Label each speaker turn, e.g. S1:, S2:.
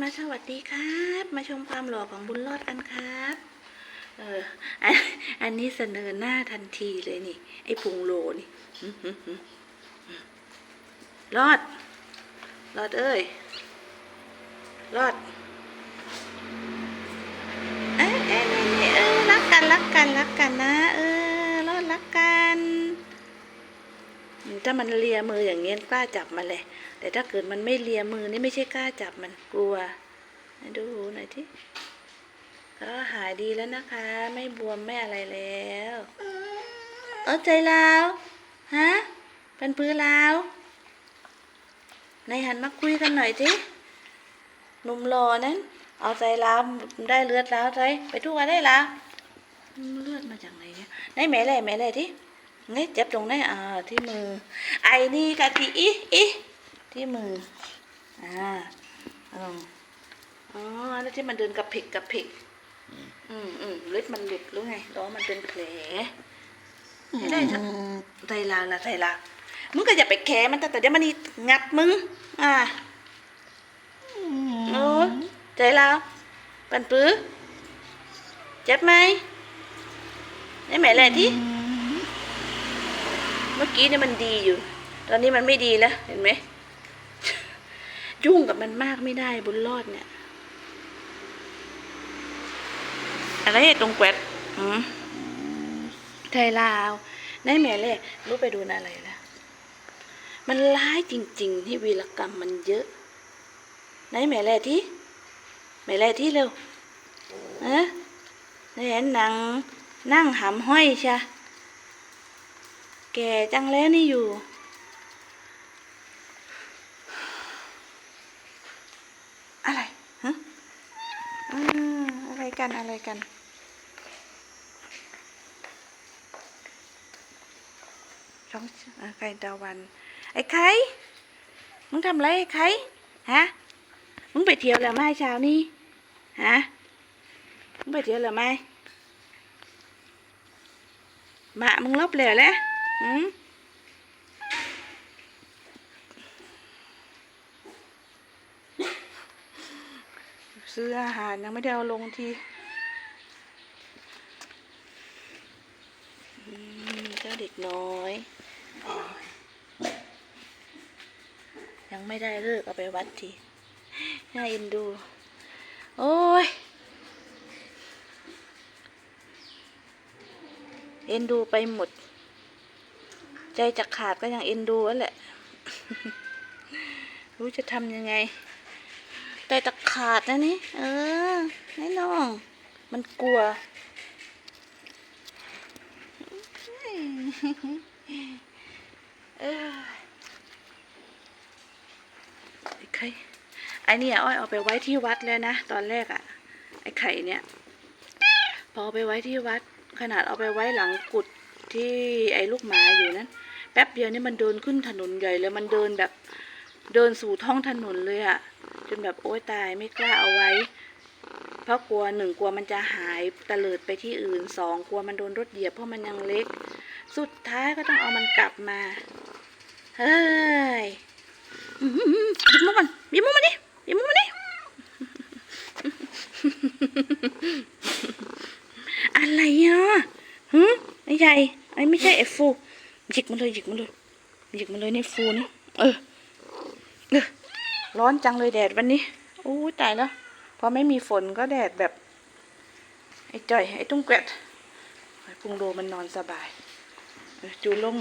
S1: มาสวัสดีครับ มาชมความหล่อของบุญรอดกันครับ เอออันนี้เสนอหน้าทันทีเลยนี่ ไอ้พุงโลนี่รอด รอดเอ้ย รอด เอ้ยเอ้ยเอ้ยรักกันรักกันรักกันนะ เออ รอดรักกัน ถ้ามันเลียมืออย่างเงี้ยกล้าจับมันเลย แต่ถ้าเกิดมันไม่เลียมือนี่ไม่ใช่กล้าจับมันกลัวไหนดูหน่อยที่ก็หายดีแล้วนะคะ ไม่บวมไม่อะไรแล้วเออใจแลาวฮะเป็นปื้อลาวในหันมาคุยกันหน่อยทีหนุ่มรอนั้น เอาใจแลาวได้เลือดแล้วใจไปทุกวันได้แล้วเลือดมาจากไหนเนี่ยไหนแม่เลยแม่เลยที่ ไงเจ็บตรงไหนอ่าที่มือ ไอ้นี่กะทิอีอีที่มืออ่าอืมอ๋อแล้วที่มันเดินกระเพกกระเพกอืมอืมเล็บมันหลุดรือไงล้อมันเป็นแผลไม่ได้จะไทยลาวนะไทยลาวมึงก็อย่าไปแคมันแต่แต่เดี๋ยวมันนี่งับมึง อ่าโอ้ใจลาวปันปื้อเจ็บไหมนี่แม่แหละที่ มื่อกี้เนี่ยมันดีอยู่ ตอนนี้มันไม่ดีแล้ว เห็นไหมยุ่งกับมันมากไม่ได้บุญรอดเนี่ย อะไรตรงแกวดหืมไทยลาว ในแม่เล่รู้ไปดูอะไรแล้วมันร้ายจริง ๆ ที่วีรกรรมมันเยอะไหนแม่เล่ที่แม่เล่ที่เร็วเอ๊ะเห็นหนังนั่งหำห้อยใช่ แก่จังแล้วนี่อยู่ อะไรฮะออะไรกันอะไรกันช่องไข่ดาวัน ไอ้ไข่มึงทำอะไรไอ้ไข่ฮะ มึงไปเที่ยวแล้วไหมเช้านี้ฮะ มึงไปเที่ยวแล้วไหมมะมึงลบแล้วแหละ หืมซื้ออาหารยังไม่ได้เอาลงทีเจ้าเด็กน้อย ยังไม่ได้เลิกเอาไปวัดทีน่าเอ็นดู โอ้ย เอ็นดูไปหมด ใจจะขาดก็ยังเอ็นดูแล้วแหละ รู้จะทำยังไง ใจจะขาดนะนี่ เออไม่น้อง มันกลัว เออไอ้ไข่ไอ้เนี่ยอ้อยเอาไปไว้ที่วัดแล้วนะ ตอนแรกอะไอ้ไข่เนี่ย พอเอาไปไว้ที่วัด ขนาดเอาไปไว้หลังกุด ที่ไอ้ลูกหมาอยู่นั้น แป๊บเดียวนี่มันเดินขึ้นถนนใหญ่เลยมันเดินแบบเดินสู่ท้องถนนเลยอะจนแบบโอ๊ยตายไม่กล้าเอาไว้ เพราะกลัวหนึ่งกลัวมันจะหายตะเลิดไปที่อื่นสองกลัวมันโดนรถเหยียบเพราะมันยังเล็ก สุดท้ายก็ต้องเอามันกลับมา เฮ้ยอื้อหือหยิบมุกมันหยิบมุกมันดิหยิบมุกมันดิอะไรอะฮึ อ้ใหญ่ไอ้ไม่ใช่ไอ้ฟูหยิกมันเลยหยิกมันเลยหยิกมันเลยในฟูนี่เออเออร้อนจังเลยแดดวันนี้โอ้ยตายแล้วพอไม่มีฝนก็แดดแบบไอ้จ่อยไอ้ตุ้งแกวดไอ้พุงโดมันนอนสบายจูลง